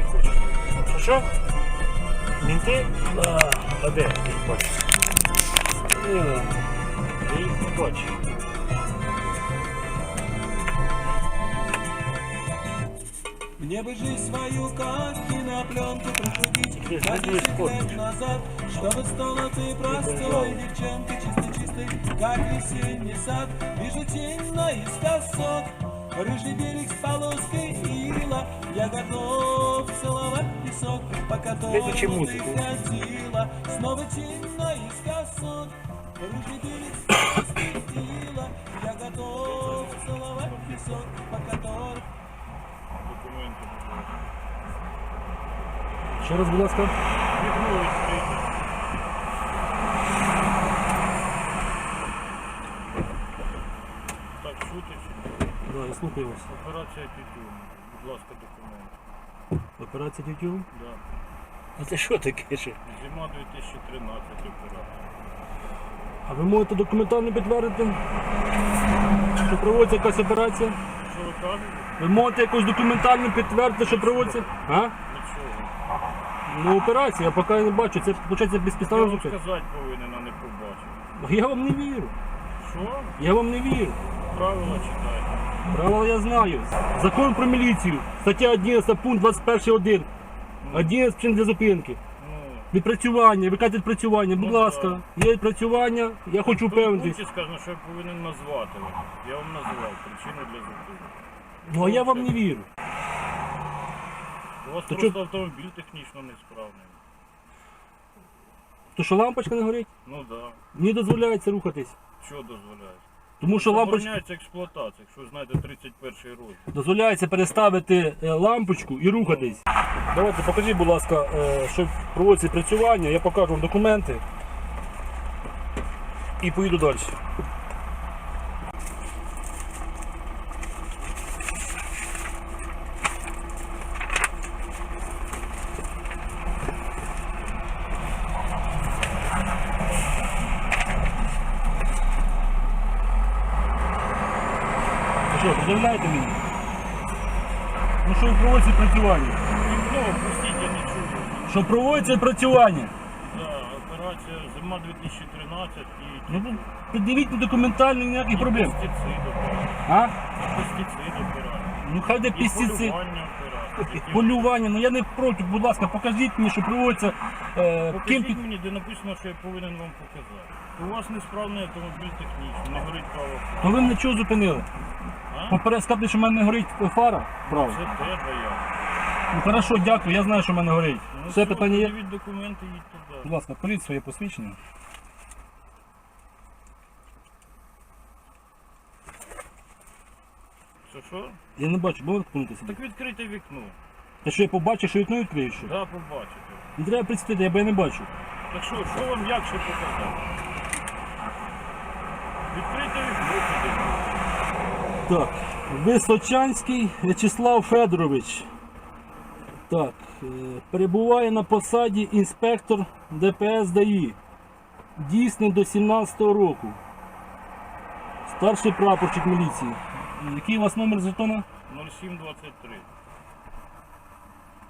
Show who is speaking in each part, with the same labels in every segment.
Speaker 1: не хоче. Ну що? Мінти? А де він хоче? Він хоче.
Speaker 2: Мне бы жизнь свою, как кинопленку пленку
Speaker 1: Отвести
Speaker 2: лет назад, чтобы стала ты простой девчонкой Чисто-чистой, как весенний сад, вижу тень наискосок рыжий берег с полоской ила. Я готов целовать песок, по которому ты ходила. Снова тень наискосок, рыжий берег с полоской ила. Я готов целовать песок, по которому.
Speaker 1: Ще раз, будь ласка. Да, я слухаю вас.
Speaker 3: Операція Тютюн. Будь ласка, документи.
Speaker 1: Операція тютюн.
Speaker 3: Да.
Speaker 1: А це що таке ще?
Speaker 3: Зима 2013 операція.
Speaker 1: А ви можете документально підтвердити, що проводиться якась операція?
Speaker 3: Що ви кажете?
Speaker 1: Ви можете якось документально підтвердити, що проводиться? А?
Speaker 3: Нічого.
Speaker 1: Ну операція, я поки не бачу. Це виходить
Speaker 3: Я
Speaker 1: безпідставно
Speaker 3: вам
Speaker 1: зупинка.
Speaker 3: сказати повинен, а не побачити.
Speaker 1: Я вам не вірю.
Speaker 3: Що?
Speaker 1: Я вам не вірю.
Speaker 3: Правила читайте.
Speaker 1: Правила я знаю. Закон про міліцію. Стаття 11, пункт 21.1. 11 причин для зупинки.
Speaker 3: Ну,
Speaker 1: Відпрацювання, ви кажете відпрацювання, будь
Speaker 3: Ну,
Speaker 1: ласка, є відпрацювання, я хочу впевнитись.
Speaker 3: пункті сказано, що я повинен назвати вам. Я вам назвав причину для зупинки.
Speaker 1: Ну а я вам не вірю.
Speaker 3: У вас
Speaker 1: То
Speaker 3: просто
Speaker 1: чо-
Speaker 3: автомобіль технічно несправний.
Speaker 1: То що лампочка не горить?
Speaker 3: Ну так. Да.
Speaker 1: Мені дозволяється рухатись.
Speaker 3: Що дозволяє?
Speaker 1: Тому що лампочка
Speaker 3: Забороняється експлуатація, якщо знайде знаєте 31 розділ.
Speaker 1: дозволяється переставити е, лампочку і рухатись. Давайте покажіть, будь ласка, е, що проводиться працювання, я покажу вам документи і поїду далі. Ну пред'являєте мені? Ну що проводиться працювання?
Speaker 3: Вікно, пустіть, я не чую.
Speaker 1: Що проводиться працювання?
Speaker 3: Да, операція зима 2013 і
Speaker 1: Ну, ну, мені документально ніяких проблем.
Speaker 3: пестицид операція.
Speaker 1: А?
Speaker 3: Пестицид операція.
Speaker 1: Ну хай де
Speaker 3: І
Speaker 1: пістиці.
Speaker 3: полювання
Speaker 1: ну я не проти, будь ласка, покажіть мені, що проводиться е,
Speaker 3: Покажіть
Speaker 1: під...
Speaker 3: мені, де написано, що я повинен вам показати. У вас несправний автомобіль технічний, не горить право.
Speaker 1: То ви мене чого зупинили?
Speaker 3: А?
Speaker 1: Поперед сказати, що в мене горить фара? Право.
Speaker 3: Це те заява.
Speaker 1: Ну хорошо, дякую, я знаю, що в мене горить.
Speaker 3: Ну,
Speaker 1: Все
Speaker 3: все,
Speaker 1: питання є?
Speaker 3: Документи
Speaker 1: Будь ласка, політь своє посвідчення.
Speaker 3: Що, що?
Speaker 1: Я не бачу, бо відкнутися.
Speaker 3: Так відкрийте вікно.
Speaker 1: Та що я побачу, що вікно відкрию, що?
Speaker 3: Да, побачите.
Speaker 1: Не треба представити, я бо я не бачу.
Speaker 3: Так що, що вам як ще показати? Відкрийте вікно.
Speaker 1: Так, Височанський В'ячеслав Федорович. Так, е, перебуває на посаді інспектор ДПС ДАІ. Дійсний до 17-го року. Старший прапорщик міліції. Який у вас номер жетона?
Speaker 3: 0723.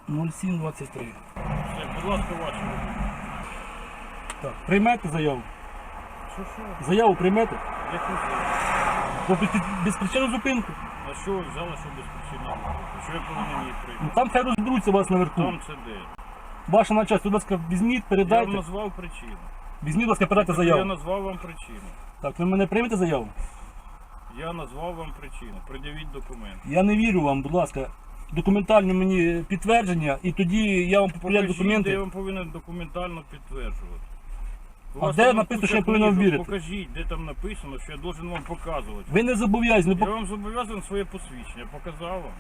Speaker 1: 0723.
Speaker 3: Все, будь ласка, ваші.
Speaker 1: Так, приймете заяву?
Speaker 3: Що, що?
Speaker 1: Заяву приймете?
Speaker 3: Яку заяву?
Speaker 1: По під- безпричинну зупинку.
Speaker 3: А що ви взяли, що без причини? Що я повинен її
Speaker 1: Ну. Там хай розберуться вас наверху.
Speaker 3: Там це де?
Speaker 1: Ваша начальство, будь ласка, візьміть,
Speaker 3: Я вам назвав причину.
Speaker 1: Візьміть, будь ласка, передайте
Speaker 3: Я
Speaker 1: заяву.
Speaker 3: назвав вам причину.
Speaker 1: Так, ви мене приймете заяву?
Speaker 3: Я назвав вам причину. Пред'явіть документ.
Speaker 1: Я не вірю вам, будь ласка. Документально мені підтвердження, і тоді я вам
Speaker 3: Покажіть, де
Speaker 1: документи.
Speaker 3: я вам повинен документально підтверджувати. У
Speaker 1: А
Speaker 3: вас
Speaker 1: де
Speaker 3: там
Speaker 1: написано, що я повинен
Speaker 3: книжок,
Speaker 1: вірити?
Speaker 3: Покажіть, де там написано, що я должен вам показувати.
Speaker 1: Ви не зобов'язані,
Speaker 3: Я
Speaker 1: пок-
Speaker 3: вам зобов'язаний своє посвідчення, показав вам.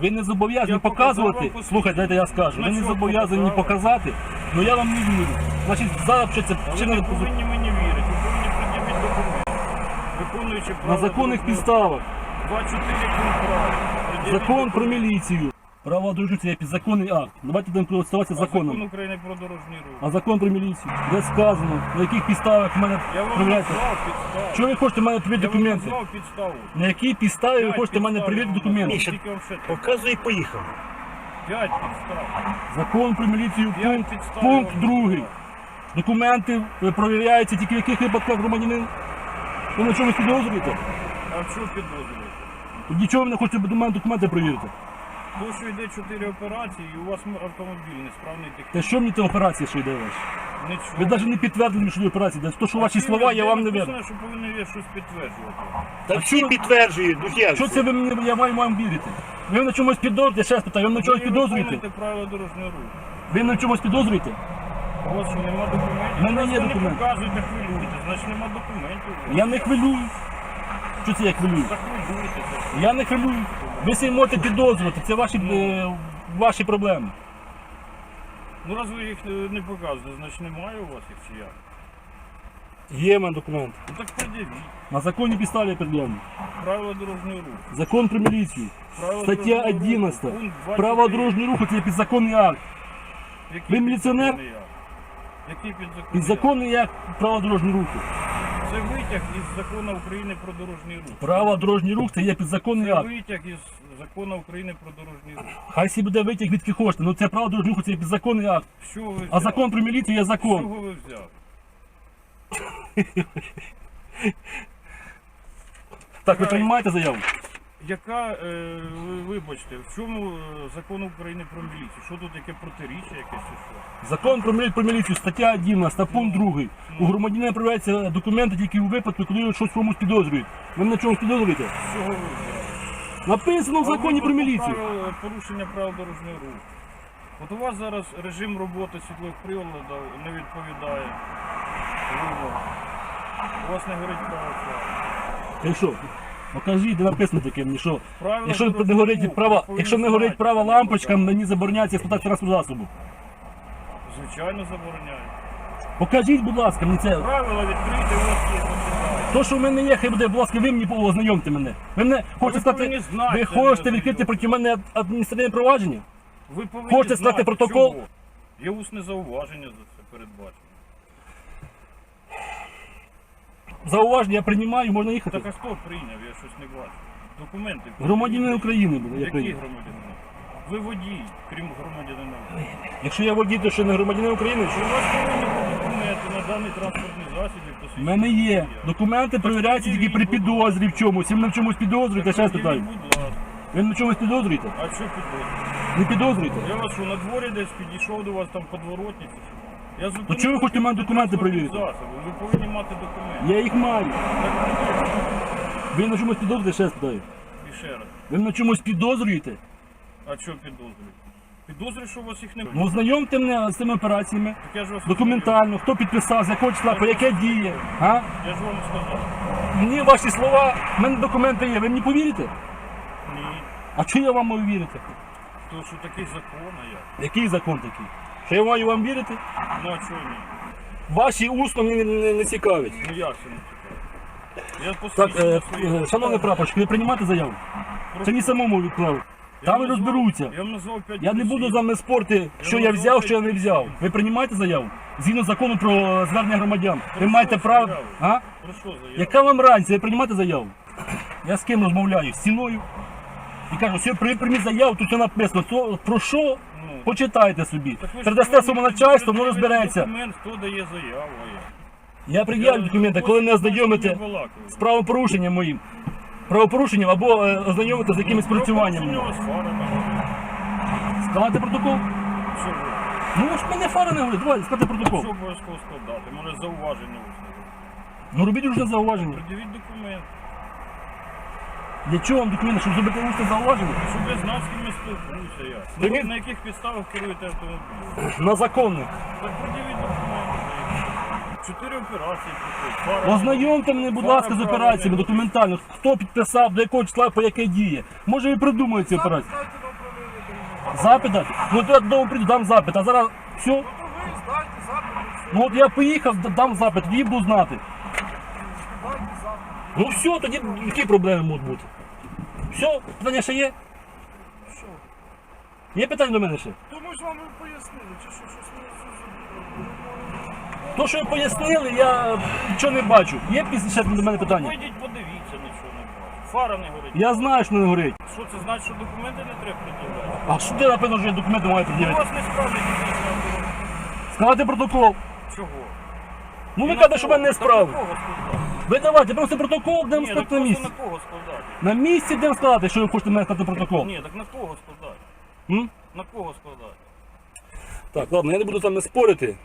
Speaker 1: ви не зобов'язані
Speaker 3: Я показав
Speaker 1: показувати.
Speaker 3: посвідчення.
Speaker 1: Слухайте, дайте я скажу. Ви не
Speaker 3: Значок
Speaker 1: зобов'язані
Speaker 3: показав.
Speaker 1: показати, але я вам не вірю. Значить, зараз це
Speaker 3: Але ви
Speaker 1: відпозу-
Speaker 3: повинні мені вірити, ви повинні пред'явити документ. Виконуючи
Speaker 1: на законних підставах.
Speaker 3: 24 пункт права.
Speaker 1: Закон про міліцію. Право дорожнього це є підзаконний акт. Давайте будемо користуватися
Speaker 3: А Закон
Speaker 1: законом.
Speaker 3: України про дорожній рух.
Speaker 1: А закон про міліцію. Де сказано, на яких підставах в мене
Speaker 3: Я вам
Speaker 1: проявляєте.
Speaker 3: назвав підставу.
Speaker 1: Чого ви хочете в мене
Speaker 3: Я вам
Speaker 1: документи?
Speaker 3: назвав підставу.
Speaker 1: На якій підставі ви
Speaker 3: П'ять
Speaker 1: хочете в мене
Speaker 3: підстав
Speaker 1: перевірити
Speaker 3: я вам
Speaker 1: документи?
Speaker 3: назвав. Тільки вам ще треба.
Speaker 4: Показуй і поїхав.
Speaker 3: П'ять підстав.
Speaker 1: Закон про міліцію, пункт, пункт
Speaker 3: вам
Speaker 1: другий. Документи е, провіряються тільки в яких випадках громадянин. Ви на чомусь підозрюєте?
Speaker 3: А що підозрюєте?
Speaker 1: Тоді чого ви не хочете до мене документи перевірити?
Speaker 3: То, що йде чотири операції, і у вас автомобіль несправний
Speaker 1: Та
Speaker 3: технічний.
Speaker 1: що мені та операція що йде ваші?
Speaker 3: Нічого.
Speaker 1: Ви навіть не підтвердили, що є операція. Де То, що ваші слова, я вам не вірю.
Speaker 3: що повинні є щось підтверджувати.
Speaker 1: Та всі
Speaker 4: підтверджують, ну
Speaker 1: Що це ви мені, я маю вам вірити? Ви на чомусь підозрюєте? Ще раз питаю, ви на чомусь
Speaker 3: Ви
Speaker 1: підозрюєте?
Speaker 3: виконуєте правила дорожнього руху.
Speaker 1: Ви на чомусь підозрюєте?
Speaker 3: У вас що, нема документів?
Speaker 1: В мене є
Speaker 3: Просто
Speaker 1: документи.
Speaker 3: Значить нема документів.
Speaker 1: Я не хвилююсь. Що це я хвилююсь?
Speaker 3: Так хвилюєтеся.
Speaker 1: Я не хвилююсь. Ви собі можете підозрювати, це ваші, е, ваші проблеми.
Speaker 3: Ну раз ви їх не показуєте, значить немає у вас їх чи як?
Speaker 1: Є в мене документ.
Speaker 3: Ну так пред'явіть.
Speaker 1: На законній підставі я пред'явлю.
Speaker 3: Правила дорожнього руху.
Speaker 1: Закон про міліцію.
Speaker 3: Правила
Speaker 1: Стаття
Speaker 3: дорожнього руху,
Speaker 1: 11.
Speaker 3: пункт 24.
Speaker 1: Право дорожнього руху це є підзаконний акт.
Speaker 3: Який
Speaker 1: Ви міліціонер?
Speaker 3: підзаконний акт? Який підзаконний?
Speaker 1: Підзаконний акт право дорожнього руху.
Speaker 3: Це витяг із закону України про дорожній рух.
Speaker 1: Право дорожній рух це є підзаконний
Speaker 3: Це
Speaker 1: акт.
Speaker 3: витяг із закону України про дорожній рух.
Speaker 1: Хай собі буде витяг від хочете, ну це право дорожнього руху це є підзаконний акт.
Speaker 3: Що ви взяли?
Speaker 1: А закон про міліцію є
Speaker 3: З
Speaker 1: закон.
Speaker 3: чого ви взяли?
Speaker 1: Так, ви приймаєте заяву?
Speaker 3: Яка, е, ви вибачте, в чому е, закон України про міліцію? Що тут яке протиріччя якесь чи що?
Speaker 1: Закон про мілі- про міліцію, стаття 11, пункт 2. У громадянина проявляються документи тільки у випадку, коли його щось комусь підозрюють. Ви на чомусь підозрюєте? Написано в законі про міліцію.
Speaker 3: порушення правил дорожнього руху. От у вас зараз режим роботи світлових приладів не відповідає вимогам. У вас не горить право фара.
Speaker 1: Покажіть, де написано таке мені, що
Speaker 3: Правила
Speaker 1: якщо не
Speaker 3: дорожнього
Speaker 1: горить права,
Speaker 3: повинні
Speaker 1: якщо не горить
Speaker 3: знати.
Speaker 1: права лампочка, мені забороняється експлуатація транспортного засобу.
Speaker 3: Звичайно забороняє.
Speaker 1: Покажіть, будь ласка, мені це.
Speaker 3: Правила відкриті, у вас є, почитайте.
Speaker 1: То, що в мене є, хай буде, будь ласка, ви мені ознайомте мене. Ви мене хочете
Speaker 3: ви
Speaker 1: стати.
Speaker 3: знати,
Speaker 1: Ви хочете
Speaker 3: не
Speaker 1: відкрити проти мене адміністративне провадження?
Speaker 3: Ви повинні
Speaker 1: Хочете
Speaker 3: знати,
Speaker 1: скласти протокол?
Speaker 3: чого. Є усне зауваження за це передбачено.
Speaker 1: Зауваження я приймаю, можна їхати.
Speaker 3: Так а хто прийняв, я щось не бачу. Документи.
Speaker 1: Громадянин України я
Speaker 3: Які
Speaker 1: прийняв.
Speaker 3: громадянин? Ви водій, крім громадянина. України.
Speaker 1: Якщо я водій, то ще не громадянин України.
Speaker 3: У вас повинні бути документи на даний транспортний засіб і
Speaker 1: У
Speaker 3: посвідчення?
Speaker 1: мене є. Документи перевіряються тільки при підозрі в чомусь. Ви мене в чомусь підозрюєте, ще питаю.
Speaker 3: Будь ласка.
Speaker 1: Ви мене в чомусь підозрюєте?
Speaker 3: А що підозрюєте?
Speaker 1: Не підозрюєте?
Speaker 3: Я вас що, на дворі десь підійшов до вас там подворотні? чи що? Я зупинив
Speaker 1: чого ви хочете мати документи перевірити?
Speaker 3: засіб. Ви повинні мати документи.
Speaker 1: Я їх маю.
Speaker 3: Так.
Speaker 1: Ви на чомусь підозрюєте, ще раз питаю.
Speaker 3: І ще раз.
Speaker 1: Ви на чомусь підозрюєте?
Speaker 3: А що підозрюєте? Підозрюю, що у вас їх не
Speaker 1: Ну ознайомте мене з цими операціями.
Speaker 3: Так я ж вас
Speaker 1: Документально, хто підписав, з якого числа, по яке діє. А?
Speaker 3: Я ж вам сказав.
Speaker 1: Мені ваші слова, в мене документи є, ви мені повірите?
Speaker 3: Ні.
Speaker 1: А чого я вам маю вірити?
Speaker 3: То що такий закон, а як?
Speaker 1: Який закон такий? Що я маю вам вірити?
Speaker 3: Ну а чого ні?
Speaker 1: Ваші усно мені не, не цікавить.
Speaker 3: Ну як це не цікаво? Я
Speaker 1: Так, е, е, шановний прапорщик, ви приймаєте заяву? Чи мені самому відправити?
Speaker 3: Я
Speaker 1: Там і
Speaker 3: назвав-
Speaker 1: розберуться.
Speaker 3: Я вам назвав 5
Speaker 1: Я не буду з вами спорти, що я взяв, що я не взяв. Ви приймаєте заяву? Згідно закону про звернення громадян. Ви маєте право. А?
Speaker 3: Про що заяву?
Speaker 1: Яка вам разниця? Ви приймаєте заяву? Я з ким розмовляю? З стіною. І кажу, при- прийміть заяву, тут все написано. То, про що?
Speaker 3: Ну,
Speaker 1: Почитайте собі.
Speaker 3: так ви ж
Speaker 1: Передасте
Speaker 3: повинні
Speaker 1: своєму начальству, воно розбереться.
Speaker 3: Документ, хто дає заяву, а?
Speaker 1: Я пред'явлю документи, коли не ознайомите з правопорушенням моїм. Правопорушенням або е, ознайомите з якимись працюваннями. Складати протокол? Ну ж мене фара не говорить, давайте складати
Speaker 3: Що
Speaker 1: протокол.
Speaker 3: обов'язково складати? Може зауваження усне.
Speaker 1: Ну робіть уже зауваження.
Speaker 3: Придивіть документ.
Speaker 1: Для чого вам документи, щоб зробити усне зауваження?
Speaker 3: Щоб я знав, з ким я спілкуюся я. Ну, На яких підставах керуєте автомобілем?
Speaker 1: На законних.
Speaker 3: Так придивіть документи. Чотири операції. Фара-
Speaker 1: Ознайомте мене, будь
Speaker 3: фара
Speaker 1: ласка, з операціями документально. Хто підписав, до якого числа, по яке діє. Може ви придумаєте ці операції. Запит дати? Ну то я додому прийду, дам запит, а зараз все. Ну от я поїхав, д- дам запит, тоді буду знати. Ну все, тоді які проблеми можуть бути? Все, питання ще є? Є питання до мене ще?
Speaker 4: То ми ж вам пояснили, чи що щось не
Speaker 1: То, що ви пояснили, я нічого не бачу. Є після ще до мене питання?
Speaker 3: Вийдіть, подивіться, нічого не бачу. Фара не горить.
Speaker 1: Я знаю, що не горить.
Speaker 3: що це значить, що документи не треба пред'являти?
Speaker 1: А що де напевно, що я документи маю
Speaker 3: У
Speaker 1: пред'явити?
Speaker 3: вас не справді дійсно.
Speaker 1: Складати протокол.
Speaker 3: Чого?
Speaker 1: Ну ви кажете, що в мене не справи.
Speaker 3: кого складати?
Speaker 1: Ви давайте, просто протокол, будемо
Speaker 3: Ні, так
Speaker 1: складати на
Speaker 3: просто
Speaker 1: місці.
Speaker 3: на кого складати?
Speaker 1: На місці будемо складати, що ви хочете мене складати протокол.
Speaker 3: Ні, так на кого складати?
Speaker 1: М?
Speaker 3: На кого складати?
Speaker 1: Так, ладно, я не буду з вами спорити.